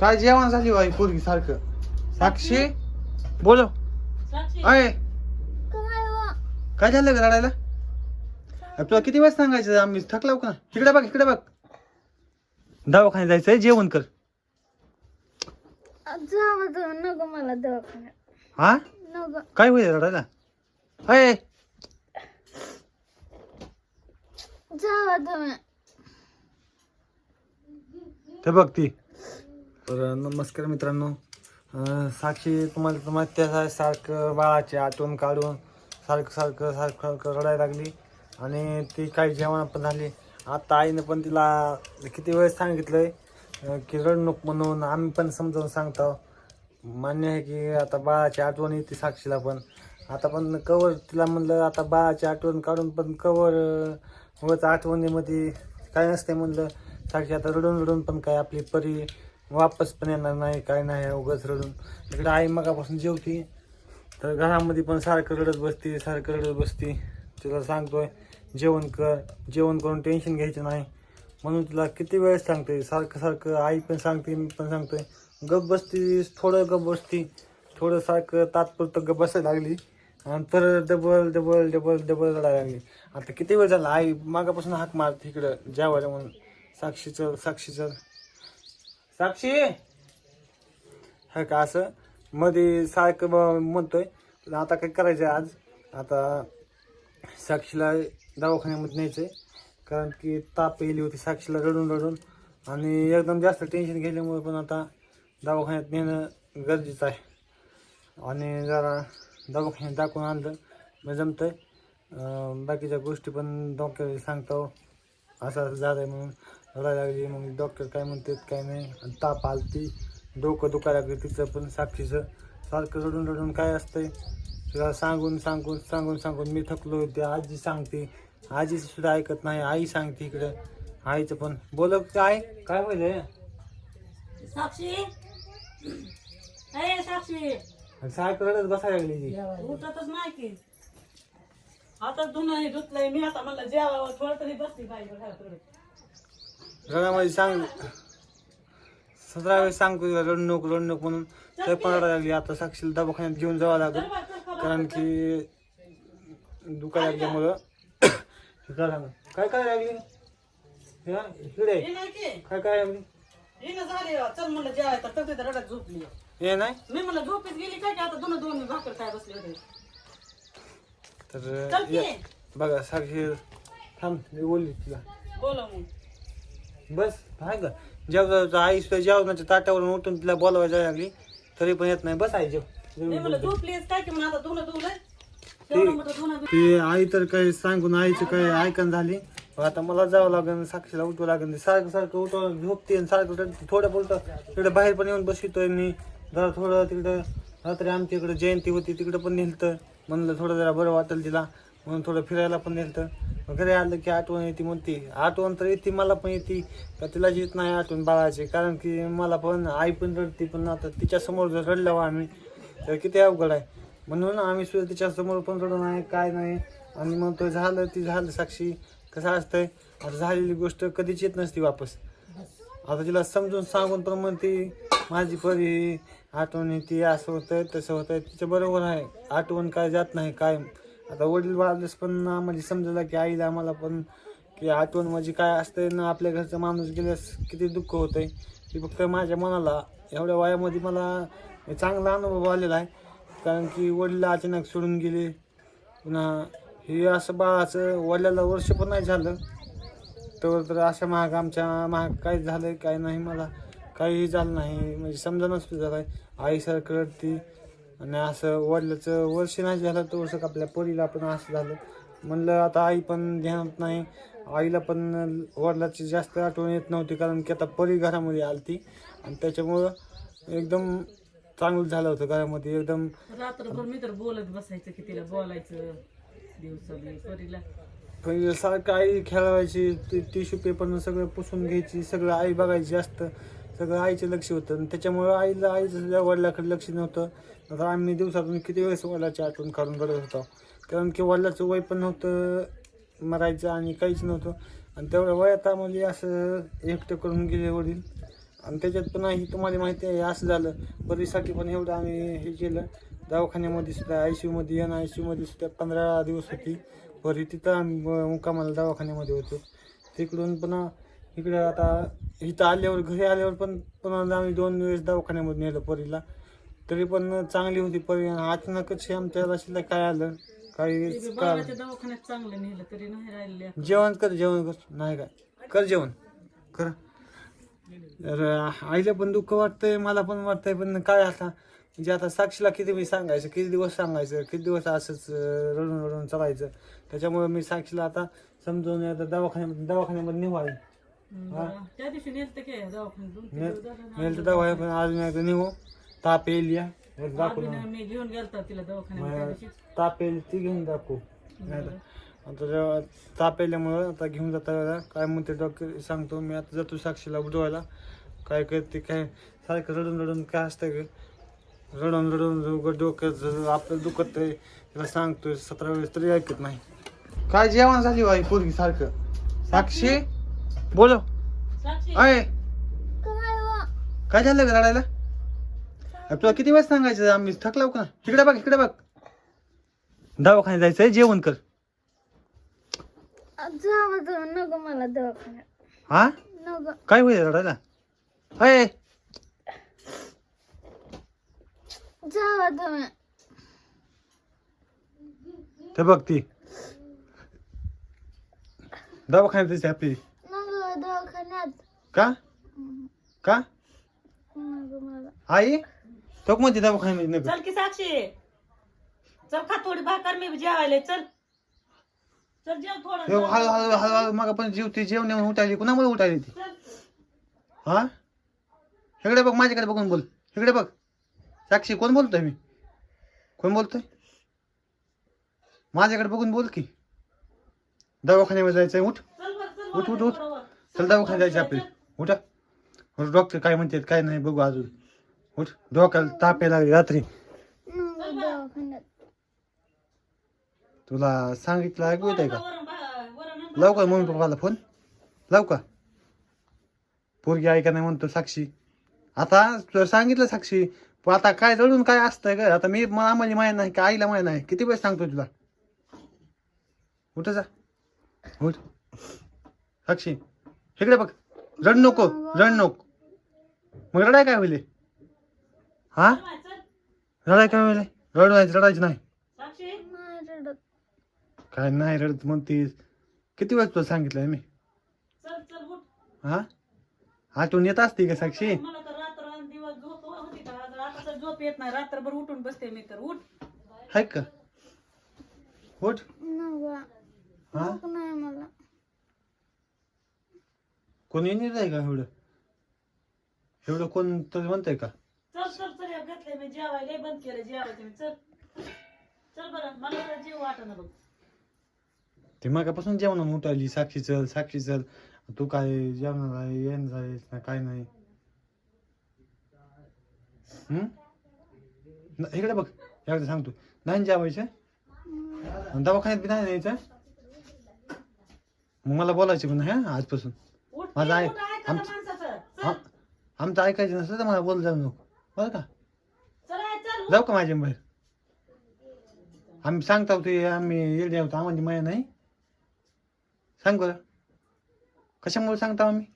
काय जेवण झाली बाई पोरगी सारखं? साक्षी? बोल. साक्षी. अय. काय झालं का रडायला? तुला किती वेळेस सांगायचं आम्ही थकलाव का? इकडे बघ इकडे बघ. दवाखान्यात जायचंय जेवण कर. नको मला दवाखान्यात. हा? नको. काय होईल रडायला? अय. जावं तुम्ही ते बघ ती. तर नमस्कार मित्रांनो. साक्षी तुम्हाला तर माहिती आहे सारखं बाळाची आठवण काढून सारखं सारखं सारखं सारखं रडायला लागली. आणि ती काही जेवण पण झाली. आता आईनं पण तिला किती वेळेस सांगितलं आहे की रड नको म्हणून आम्ही पण समजावून सांगतो. मान्य आहे की आता बाळाची आठवण येते साक्षीला पण. आता पण कवर तिला म्हणलं आता बाळाची आठवण काढून पण कवर वच आठवणीमध्ये. काय नसते म्हणलं साक्षी आता रडून रडून पण काय आपली परी वापस पण येणार नाही काय नाही उगाच रडून. तिकडे आई मगापासून जेवती तर घरामध्ये पण सारखं रडत बसते सारखं रडत बसते. तिला सांगतोय जेवण कर जेवण करून टेन्शन घ्यायचं नाही. म्हणून तुला किती वेळेस सांगते सारखं सारखं आई पण सांगते मी पण सांगतोय. गप बसती थोडं गप बसती. थोडं सारखं तात्पुरतं गप बसायला लागली. आणि परत डबल डबल डबल डबल रडायला लागली. आता किती वेळ झाला? आई मागापासून हाक मारते इकडं जेवायला म्हणून. साक्षीचं साक्षीचं. साक्षी? हा का असं? मध्ये सारखं ब- म्हणतोय पण आता काय करायचं आज? आता साक्षीला दवाखान्यामध्ये न्यायचंय. कारण की ताप येली होती साक्षीला रडून रडून. आणि एकदम जास्त टेन्शन घेतल्यामुळे पण आता दवाखान्यात नेणं गरजेचं आहे. आणि जरा दवाखान्यात दाखवून आणलं. मग जमतंय. अं, बाकीच्या गोष्टी पण डॉक्टर सांगतो. असं असं झालं आहे म्हणून. रडायला लागली. मग डॉक्टर काय म्हणतात काय नाही. आणि ताप आलती. डोकं दुखायला लागलं. तिचं पण साक्षीचं. सारखं रडून रडून काय असतंय? तिला सांगून सांगून सांगून सांगून मी थकलो होते. आजी सांगते. आजी सुद्धा ऐकत नाही. आई सांगते इकडं. आईचं पण. बोल काय? काय होईल साक्षी? साक्षी! सारखं रडत बसायला लागली ती. उठतच नाही की आता धुणं हे धुतलंय. मी आता म्हणलं जेवावं. थोडं तरी बसली पाहिजे रडामध्ये सांग. सतरा वेळेस सांगतो तिला रडू नको रडू नको म्हणून. ते पण रडायला लागली. आता साक्षीला दवाखान्यात घेऊन जावं लागेल. कारण की दुखायला लागल्यामुळं. काय काय लागली? हा, इकडे. काय काय लागली? हे तर नाही? मी म्हणलं झोपेत गेली काय की आता दोन दोन भाकर काय बसले होते. तर चल की. या- बघा साक्षी थांब मी बोलली तुला. बोला मग. बस आहे का जेवता आई सुद्धा जेवणाच्या ताटावरून उठून तिला बोलवायला जायला लागली. तरी पण येत नाही. बस आई जेव. मी म्हणलं झोपलीस काय की म्हणून आता धुणं धुवलंय तेवढं म्हटलं धुणं बी- ती आई तर काही सांगून आईचं काही ऐकण झाली. आता मला जावं लागेल साक्षीला उठवावं लागेल ती सारखं सारखं उठवून झोपते आणि सारखं रडते. थोडं बोलतं तिकडे बाहेर पण येऊन बसतोय मी. जरा थोडं तिकडं रात्री आमच्या इकडे जयंती होती तिकडं पण नेलतं. म्हणलं थोडं जरा बरं वाटेल तिला. म्हणून थोडं फिरायला पण नेलतं. मग घरी आलं की आठवण येते म्हणते. आठवण तर येते मला पण येते. का तिला जीत नाही आठवण बाळाची. कारण की मला पण आई पण रडते पण आता तिच्यासमोर जर रडल्यावर आम्ही तर किती अवघड आहे. म्हणून आम्ही सुद्धा तिच्यासमोर पण रडू नाही काय नाही. आणि मग तो झालं ती झालं साक्षी. कसं असतंय? आता झालेली गोष्ट कधीच येत नसती वापस. आता तिला समजून सांगून पण म्हणते माझी परी आठवण येते असं होतंय तसं होतंय. तिचं बरोबर आहे. आठवण काय जात नाही काय आता वडील वाढलेस पण आम्हाला समजलं की आईला आम्हाला पण की आठवण म्हणजे काय असतंय ना आपल्या घरचा माणूस गेल्यास किती दुःख होतंय. की फक्त माझ्या मनाला एवढ्या वयामध्ये मला चांगला अनुभव आलेला आहे. कारण की वडील अचानक सोडून गेले. पुन्हा हे असं बाळाचं वडिलाला वर्ष पण नाही झालं. तर तर अशा महाग आमच्या महाग काय झालं काय नाही मला. काहीही झालं नाही. म्हणजे समजा झालं आहे आईसारखं रडती. आणि असं वडिलाचं वर्ष नाही झालं तर वर्ष आपल्या पोरीला पण असं झालं. म्हणलं आता आई पण ध्यानात नाही. आईला पण वडिलाची जास्त आठवण येत नव्हती कारण की आता परी घरामध्ये आलती. आणि त्याच्यामुळं एकदम चांगलं झालं होतं घरामध्ये एकदम. रात्रभर मी तर बोलत बसायचं की तिला बोलायचं दिवसा परीला. पहिले सारखं आई खेळवायची ती टिश्यू पेपरनं सगळं पुसून घ्यायची सगळं आई बघायची जास्त सगळं आईचं लक्ष होतं. आणि त्याच्यामुळं आईला आईचं सुद्धा वडिलाकडे लक्ष नव्हतं. आता आम्ही दिवसातून किती वेळेस वडिलाची आठवण काढून करत होतो. कारण की वडिलाचं वय पण नव्हतं मरायचं आणि काहीच नव्हतं. आणि तेवढ्या वयात आम्हाला म्हणजे असं एकटं करून गेले वडील. आणि त्याच्यात पण ही तुम्हाला माहिती आहे असं झालं. परीसाठी पण एवढं आम्ही हे केलं. दवाखान्यामध्ये सुद्धा आय सी यूमध्ये एन आय सी यूमध्ये सुद्धा पंधरा दिवस होती. बरी तिथं आम्ही ब- मुक्कामाला दवाखान्यामध्ये होतो. तिकडून पण इकडे आता इथं आल्यावर घरी आल्यावर पण पुन्हा आम्ही दोन वेळेस दवाखान्यामध्ये नेलं परीला. तरी पण चांगली होती परी. आणि अचानकच आमच्या राशीला काय आलं? काही दवाखान्यात चांगलं नेलं तरी नाही राहिले जेवण कर जेवण कर. नाही काय? कर जेवण. कर. तर आईला पण दुःख वाटतंय मला पण वाटतंय पण काय आता? म्हणजे आता साक्षीला किती मी सांगायचं? किती दिवस सांगायचं? किती दिवस असंच रडून रडून चालायचं? त्याच्यामुळे मी साक्षीला आता समजून आता दवाखान्यामध्ये आई त्या दिवशी नेलते तर दवाखान्यात. पण अजून एकदा नेऊ ताप येईल या. आज दाखवून बी मी घेऊन गेलता तिला दवाखान्यात त्या दिवशी ताप येईल ती घेऊन दाखवू. नाही आता जेव्हा ताप येल्यामुळं आता घेऊन जाता काय म्हणते डॉक्टर सांगतो मी आता जातो साक्षीला उजवायला काय करते काय सारखं रडून रडून काय असतं ग? रडून रडून डोक्यात आपलं दुखत आहे त्याला सांगतोय सतरा वेळेस तरी ऐकत नाही. काय जेवण झाली बाई पोरगी सारखं? साक्षी? बोलो. अय काय वा काय झालं ग रडायला? तुला किती वेळेस सांगायचं आम्ही थकलाव का? इकडे बघ इकडे बघ. दवाखान्यात जायचंय जेवण कर. जावा तुम्ही नको मला दवाखान्यात. हा? नको. काय होईल रडायला? अय जावा तुम्ही ते बघ ती. दवाखान्यात जायची आपली. का? का? आई तो नको. चल की साक्षी. चल खा थोडी भाकर मी जेवायला. चल. चल जेव थोडं. हळू हळू हळू हळू मग जेवते जेवण उठायली. कुणामुळे उठायली ती. हा? इकडे बघ माझ्याकडे बघून बोल. इकडे बघ. साक्षी कोण बोलतोय मी? कोण बोलतोय? माझ्याकडे बघून बोल की. दवाखान्यामध्ये जायचंय उठ. चल बरं, चल उठ उठ उठ. चल दवाखान्यात जायचं आपली उठा डॉक्टर काय म्हणतात काय नाही बघू अजून. उठ डोक्याला ताप यायला लागली रात्री. तुला सांगितलं ऐकू येत आहे का? लवकर लावू का मम्मी पप्पाला फोन लावू का? पोरगी ऐका नाही म्हणतो साक्षी. आता तुला सांगितलं साक्षी पण आता काय जळून काय असतंय का आता मी मला आम्हाला माहीत नाही का आईला माहीत नाही. किती वेळ सांगतो तुला? उठ जा. उठ. साक्षी इकडे बघ. रड नको रड नको. मग रडाय काय होईल हा. रडाय काय होईल रडायचं रडायचं नाही. साक्षी? नाही काय नाही रडत म्हणतीस. किती वेळ तुला सांगितलंय मी? चल चल उठ. हा? आठवण येत असते का साक्षी? मला तर रात्र आणि दिवस झोप येत नाही. रात्रभर उठून बसते मी तर. उठ. आहे का? उठ. हा नको नाही मला कोणी येणार आहे का एवढं? एवढं कोण तर म्हणतंय का? चल चल चल घेतलंय मी. जेवायला बंद केलं जेवायचं मी चल. चल बरं. मला जरा जेव वाटणं बघ. ते मागापासून जेवण उठायली साक्षी चल साक्षी चल. तू काय जेवणार आहे येण जायच ना काय नाही. हम्म न- इकडे बघ. एकदा सांगतो. नाही जेवायचं? आणि दवाखान्यात बी नाही न्यायचं? मग मला बोलायचं पण हा आजपासून. माझं आहे. आमचं ऐकायचं नसलं तर मला बोल जाऊ नको. बरं का? जाऊ का माझ्या बाहेर? आम्ही सांगतो ते आम्ही येडे होतो आम्हाला माया नाही. सांग बरं. कशामुळे सांगतो आम्ही?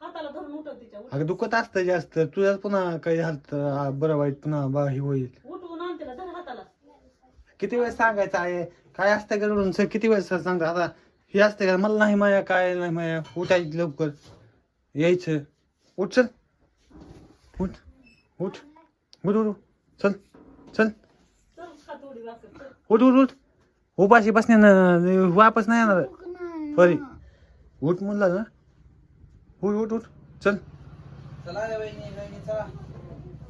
हाताला धरून उठव तिच्या उठ. अगं दुखत असतं जास्त. तुझ्याच पुन्हा काही आ, बरं वाईट पुन्हा बा हे होईल. उठवून आण तिला धर हाताला. किती वेळ सांगायचं आहे? काय असतं का रडून सर किती वेळ सांगतो? आता हे असतं का? मला नाही माया काय नाही माया. उठायचं लवकर. यायचं. उठ चल. उठ. उठ. उठ उठ चल. चल. उठ उठ उठ. उपाशी बसण्यानं वापस नाही येणार. परी. उठ म्हणलं ना. उठ उठ उठ. चल.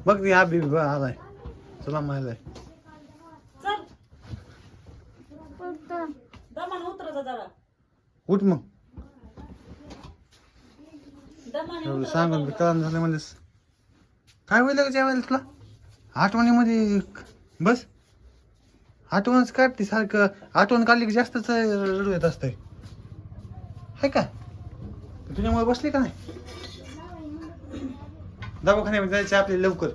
बघ ती हा बी आलाय. चला मायलाय चल फक्त दमान उतरायचा जरा उठ मग. सांगून जरा. कळण झालं म्हणलेस काय होईल का जेवायला तुला? आठवणीमध्ये बस. आठवणच काढते सारखं. आठवण काढली की जास्तच रडू येत असतंय. है का? तुझ्यामुळे बसली का नाही? दवाखान्यामध्ये जायचं आपले लवकर.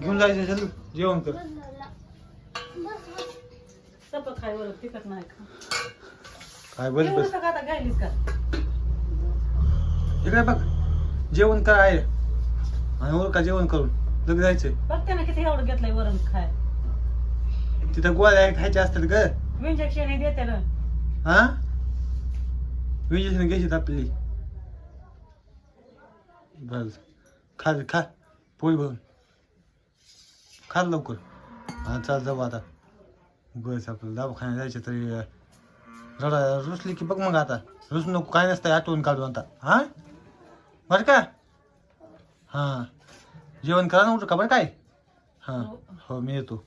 घेऊन जायचं चल जेवण कर. काय बस एवढं बस सगळं आता गायलीस का? इकडे बघ जेवण काय आहे? आणि वर का जेवण करून लगेच जायचं बघते ना किती एवढं घेतलंय वरण खाय. तिथं गोळ्या खायच्या असतात ग. इंजेक्शन देते ना. हा? विजेशन घ्यायची आपली. बस खा खा पोळी भरून. खा लवकर. हा चाल जाऊ आता. बस आपलं दवाखान्यात जायचं तरी रडा रुसली की बघ मग आता. रुस नको काय नसतं आठवण काढू आता. हा? बरं का? हां. जेवण करा ना उठू का बरं काय? हां. हो मी येतो.